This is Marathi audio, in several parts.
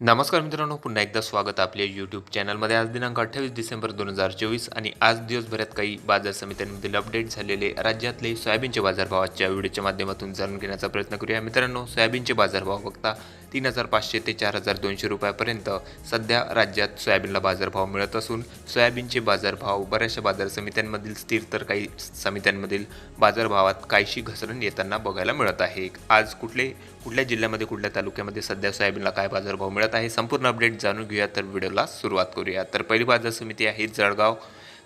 नमस्कार मित्रांनो पुन्हा एकदा स्वागत आपल्या यूट्यूब चॅनलमध्ये आज दिनांक अठ्ठावीस डिसेंबर दोन हजार चोवीस आणि आज दिवसभरात काही बाजार समित्यांमधील अपडेट झालेले राज्यातले सोयाबीनचे बाजारभावाच्या व्हिडिओच्या माध्यमातून जाणून घेण्याचा प्रयत्न करूया. मित्रांनो सोयाबीनचे बाजारभाव बघता तीन हजार पाचशे ते चार हजार दोनशे रुपयापर्यंत सध्या राज्यात सोयाबीनला बाजारभाव मिळत असून सोयाबीनचे बाजारभाव बऱ्याचशा बाजार समित्यांमधील स्थिर तर काही समित्यांमधील बाजारभावात काहीशी घसरण येताना बघायला मिळत आहे. आज कुठले कुठल्या जिल्ह्यामध्ये कुठल्या तालुक्यामध्ये सध्या सोयाबीनला काय बाजारभाव मिळत आहे. संपूर्ण अपडेट जाणून घेऊया तर व्हिडिओला सुरुवात करूया. तर पहिली बाजार समिती आहे जळगाव.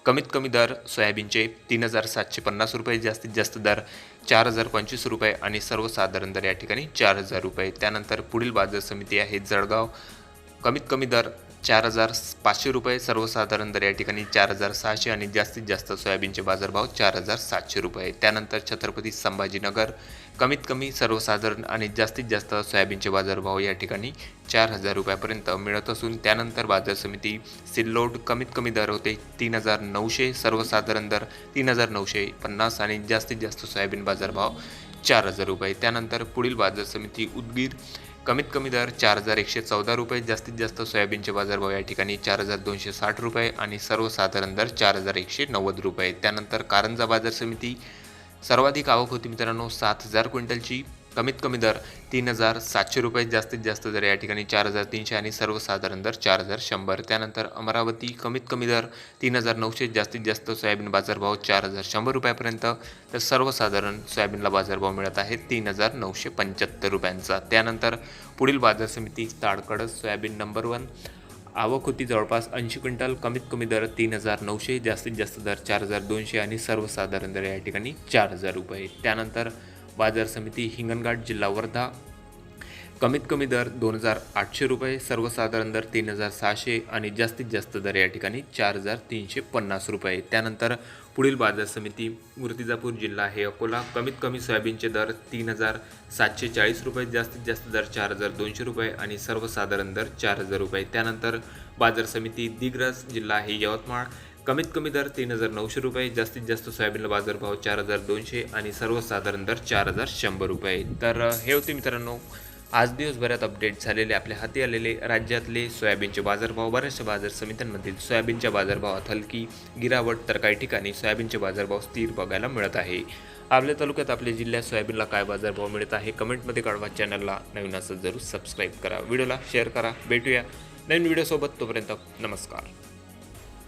कमीत कमी दर सोयाबीनचे तीन हजार सातशे पन्नास रुपये जास्तीत जास्त दर चार हजार पंचवीस रुपये आणि सर्वसाधारण दर या ठिकाणी चार हजार रुपये. त्यानंतर पुढील बाजार समिती आहे जळगाव. कमीत कमी दर चार हजार पाचशे रुपये सर्वसाधारण दर या ठिकाणी चार हजार सहाशे आणि जास्तीत जास्त सोयाबीनचे बाजारभाव चार हजार सातशे रुपये. त्यानंतर छत्रपती संभाजीनगर कमीत कमी सर्वसाधारण आणि जास्तीत जास्त सोयाबीनचे बाजारभाव या ठिकाणी चार हजार रुपयापर्यंत मिळत असून त्यानंतर बाजार समिती सिल्लोड कमीत कमी दर होते तीन हजार नऊशे सर्वसाधारण दर तीन हजार नऊशे पन्नास आणि जास्तीत जास्त सोयाबीन बाजारभाव चार हजार रुपये. त्यानंतर पुढील बाजार समिती उदगीर कमीत कमी दर चार हजार एकशे चौदा रुपये जास्तीत जास्त सोयाबीनचे बाजारभाव या ठिकाणी चार हजार दोनशे साठ रुपये आणि सर्वसाधारण दर चार हजार एकशे नव्वद रुपये. त्यानंतर कारंजा बाजार समिती सर्वाधिक आवक होती मित्रांनो सात हजार क्विंटलची. कमीत कमी दर तीन हजार सातशे रुपये जास्तीत जास्त दर या ठिकाणी चार हजार तीनशे आणि सर्वसाधारण दर चार हजार शंभर. त्यानंतर अमरावती कमीत कमी दर तीन हजार नऊशे जास्तीत जास्त सोयाबीन बाजारभाव चार हजार शंभर रुपयापर्यंत. तर सर्वसाधारण सोयाबीनला बाजारभाव मिळत आहे तीन हजार नऊशे पंच्याहत्तर रुपयांचा. त्यानंतर पुढील बाजार समिती ताडकडस सोयाबीन नंबर वन. आवक होती जवळपास ऐंशी क्विंटल कमीत कमी दर तीन हजार नऊशे जास्तीत जास्त दर चार हजार दोनशे आणि सर्वसाधारण दर या ठिकाणी चार हजार रुपये. त्यानंतर बाजार समिती हिंगणघाट जिल्हा वर्धा. कमीत कमी दर दोन हजार आठशे रुपये सर्वसाधारण दर तीन हजार सहाशे आणि जास्तीत जास्त दर या ठिकाणी चार हजार तीनशे पन्नास रुपये. त्यानंतर पुढील बाजार समिती मूर्तिजापूर जिल्हा आहे अकोला. कमीत कमी सोयाबीनचे दर तीन हजार सातशे चाळीस रुपये जास्तीत जास्त दर चार हजार दोनशे रुपये आणि सर्वसाधारण दर चार हजार रुपये. त्यानंतर बाजार समिती दिग्रस जिल्हा आहे यवतमाळ. कमीत कमी दर तीन हजार नऊशे रुपये जास्तीत जास्त सोयाबीनला बाजारभाव चार हजार दोनशे आणि सर्वसाधारण दर चार हजार शंभर रुपये. तर हे होते मित्रांनो आज दिवसभरात अपडेट झालेले आपल्या हाती आलेले राज्यातले सोयाबीनचे बाजारभाव. बऱ्याचशा बाजार समित्यांमधील सोयाबीनच्या बाजारभावात हलकी गिरावट तर काही ठिकाणी सोयाबीनचे बाजारभाव स्थिर बघायला मिळत आहे. आपल्या तालुक्यात आपल्या जिल्ह्यात सोयाबीनला काय बाजारभाव मिळत आहे कमेंटमध्ये कळवा. चॅनलला नवीन असं जरूर सबस्क्राईब करा. व्हिडिओला शेअर करा. भेटूया नवीन व्हिडिओसोबत तोपर्यंत नमस्कार.